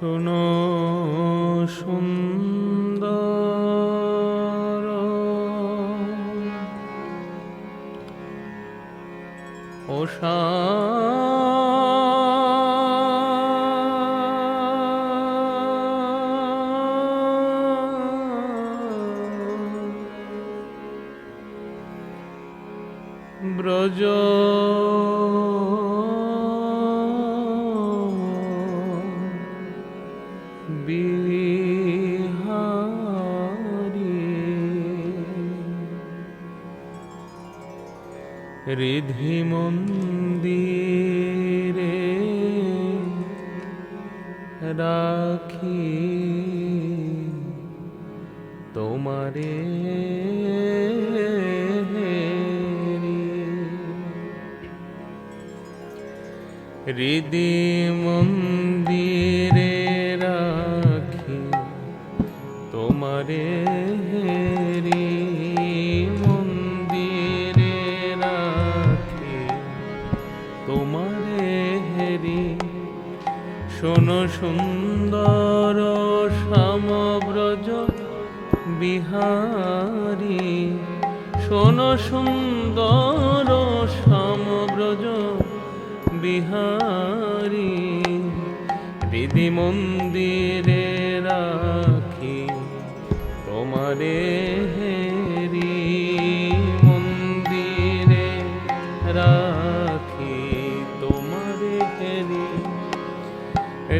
শোনো সুন্দর। ওষা ব্রজ রিধি মন্দিরে রাখি তোমারে হৃদি মন্দিরে রাখি তোমারে সুন্দর সমব্রজ বিহারী। শোনো সুন্দর সমব্রজ বিহারী। হৃদি মন্দিরে রাখি তোমারে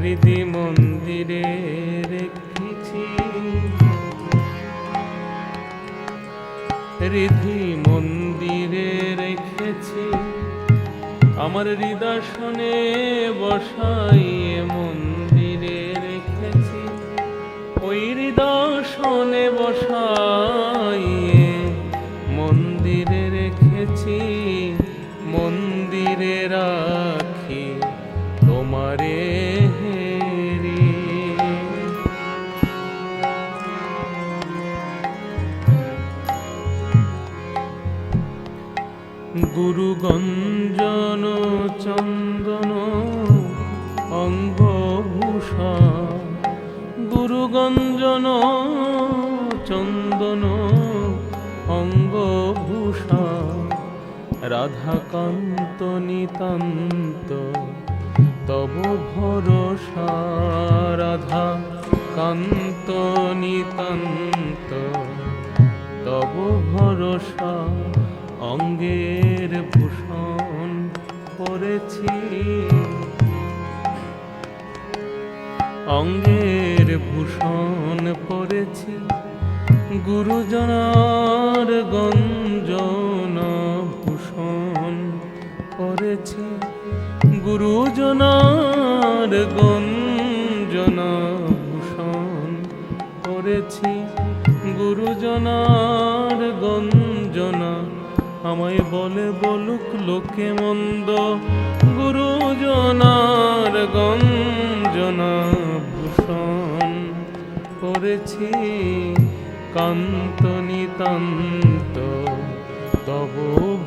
হৃদি মন্দিরে রেখেছি। হৃদি মন্দিরে রেখেছি। আমার হৃদর্শনে বসাইয়ে মন্দিরে রেখেছি। ওই হৃদর্শনে বসাইয়ে মন্দিরে রেখেছি। মন্দিরে গুরুগঞ্জন চন্দন অঙ্গভূষা। গুরুগঞ্জন চন্দন অঙ্গভূষা। রাধাকান্ত নিতান্ত তব ভরসা। রাধা কান্ত নিতান্ত তব ভরসা। ভূষণ অঙ্গের ভূষণ পরেছি গুরুজনার গঞ্জন ভূষণ পরেছি গুরুজনার গঞ্জন ভূষণ করেছি গুরুজনার গঞ্জনা আমায় বলে বলুক লোকে মন্দ। গুরুজনার গঞ্জনা ভূষণ করেছি কান্ত নিতান্ত তব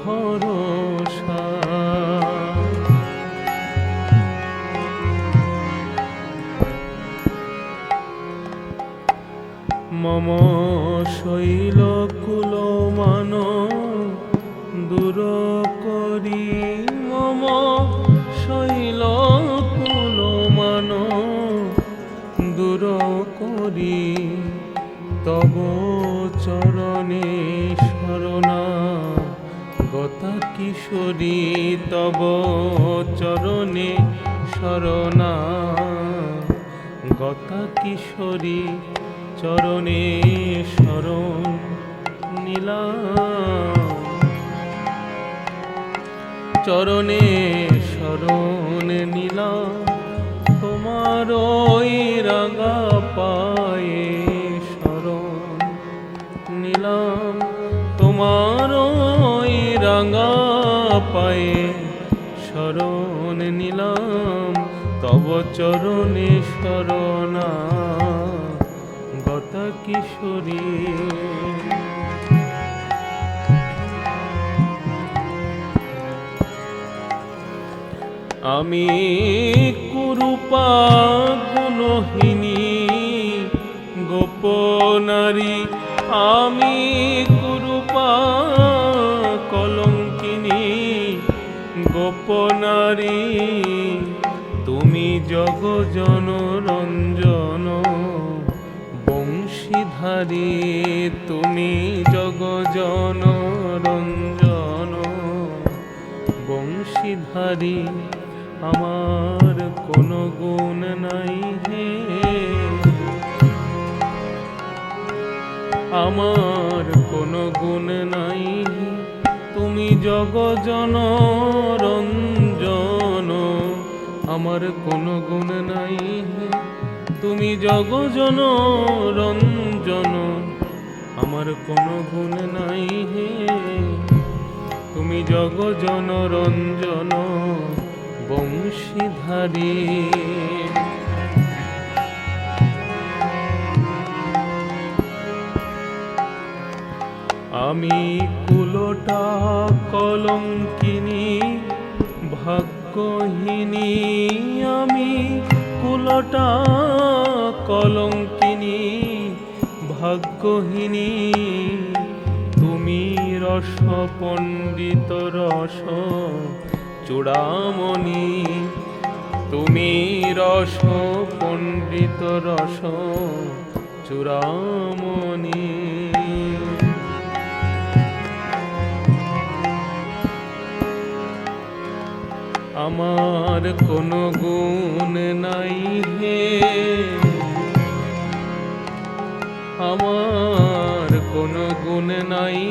ভরসা। মম শৈল কুল মান দূর কিশোরী তব চরণে শরণা। গতা কিশোরী চরণে শরণ নীলা চরণে চরণে শরণা গতা কিশোরী। আমি কুরুপা গুণ মোহিনী গোপনারী আমি কুরূপা কলঙ্কিনী গোপনারী জগজন রঞ্জন বংশীধারী তুমি জগজন রঞ্জন বংশীধারী আমার কোনো গুণ নাই হে। আমার কোনো গুণ নাই, তুমি জগজন রঞ্জন আমার কোনো গুণ নাই হে। তুমি জগজন রঞ্জন, আমার কোনো গুণ নাই হে তুমি জগজন রঞ্জন, বংশীধারী আমি কুলোটা কলঙ্কিনী ভাগ্যহীনী আমি কুলোটা কলঙ্কিনী। ভাগ্যহীনী, তুমি রস পণ্ডিত রস চূড়ামণি। তুমি রস পণ্ডিত রস চূড়ামণি। আমার কোনো গুণ নাই হে। আমার কোনো গুণ নাই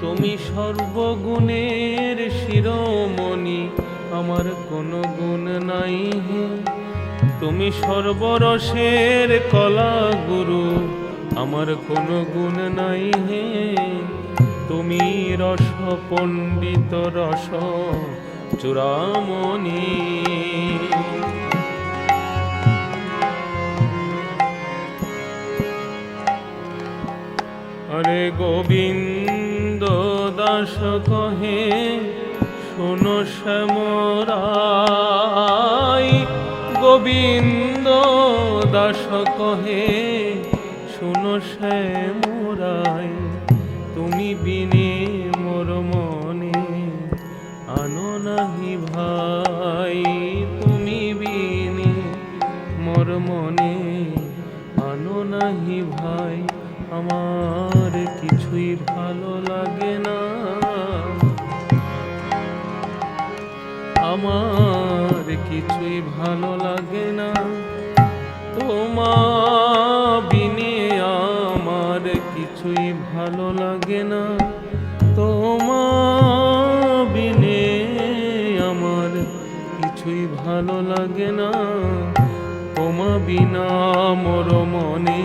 তুমি সর্বগুণের শিরোমণি, আমার কোনো গুণ নাই হে। তুমি সর্বরসের কলা গুরু আমার কোনো গুণ নাই হে। তুমি রস পণ্ডিত রস চূড়ামণি আরে গোবিন্দ দাস কহে শোনো শ্যামরাই। গোবিন্দ দাস কহে শোনো শ্যামরাই। আমার কিছুই ভালো লাগে না। তোমা আমার কিছুই ভালো লাগে না। তোমা বিনে আমার কিছুই ভালো লাগে না। তোমা বিনা মোর মনে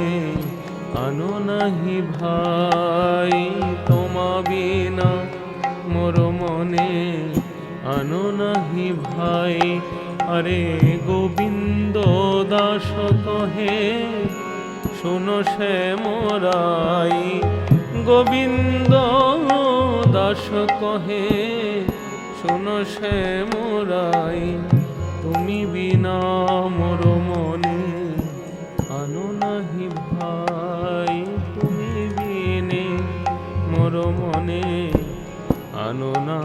আনো নাহি ভাই। তোমা বিনা মোর মনে আনো নাহি ভাই। আরে গোবিন্দ দাস কহে, শোনো সে মোরাই। গোবিন্দ দাস কহে, শোনো সে মোরাই। তুমি বিনা মোর মনে আনো নাহি ভাই। তুমি বিনে মোর মনে আনো না